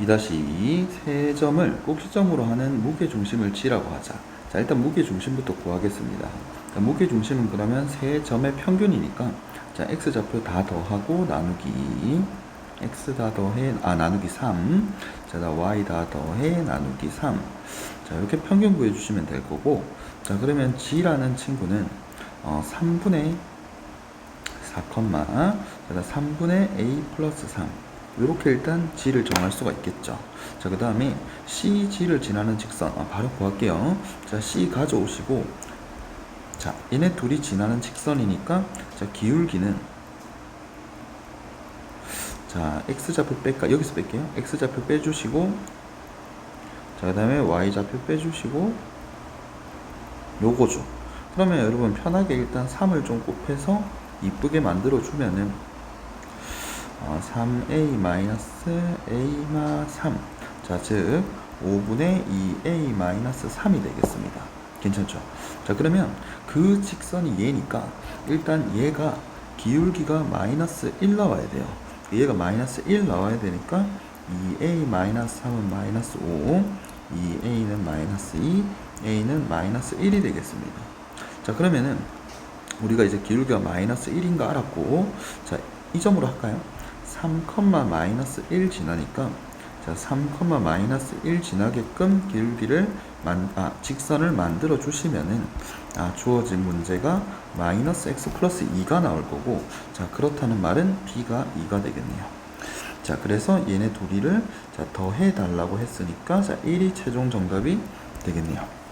2-2 세 점을 꼭지점으로 하는 무게 중심을 G라고 하자. 자, 일단 무게 중심부터 구하겠습니다. 자, 무게 중심은 그러면 세 점의 평균이니까 자, x 좌표 다 더하고 나누기 x 다 더해 아 나누기 3. 자, 다 y 다 더해 나누기 3. 자, 이렇게 평균 구해 주시면 될 거고. 자, 그러면 G라는 친구는 어, 3분의 4, 자, 3분의 a 플러스 3. 이렇게 일단 g를 정할 수가 있겠죠. 자, 그 다음에 CG를 지나는 직선, 아, 바로 구할게요. 자, C 가져오시고, 자, 얘네 둘이 지나는 직선이니까, 자, 기울기는, 자, X좌표 뺄까? 여기서 뺄게요. X좌표 빼주시고, 자, 그 다음에 Y좌표 빼주시고, 요거죠. 그러면 여러분 편하게 일단 3을 좀 곱해서 이쁘게 만들어 주면은 어, 3a 마이너스 a마 3. 자, 즉 5분의 2a 마이너스 3이 되겠습니다. 괜찮죠? 자, 그러면 그 직선이 얘니까 일단 얘가 기울기가 마이너스 1 나와야 돼요. 얘가 마이너스 1 나와야 되니까 2a 마이너스 3은 마이너스 5, 2a는 마이너스 2, a는 마이너스 1이 되겠습니다. 자, 그러면은 우리가 이제 기울기가 마이너스 1인 거 알았고, 자, 이 점으로 할까요? 3, 마이너스 1 지나니까, 자, 3, 마이너스 1 지나게끔 기울기를 만, 아, 직선을 만들어 주시면은, 아, 주어진 문제가 마이너스 x 플러스 2가 나올 거고, 자, 그렇다는 말은 b가 2가 되겠네요. 자, 그래서 얘네 둘이를 자, 더해 달라고 했으니까, 자, 1이 최종 정답이 되겠네요.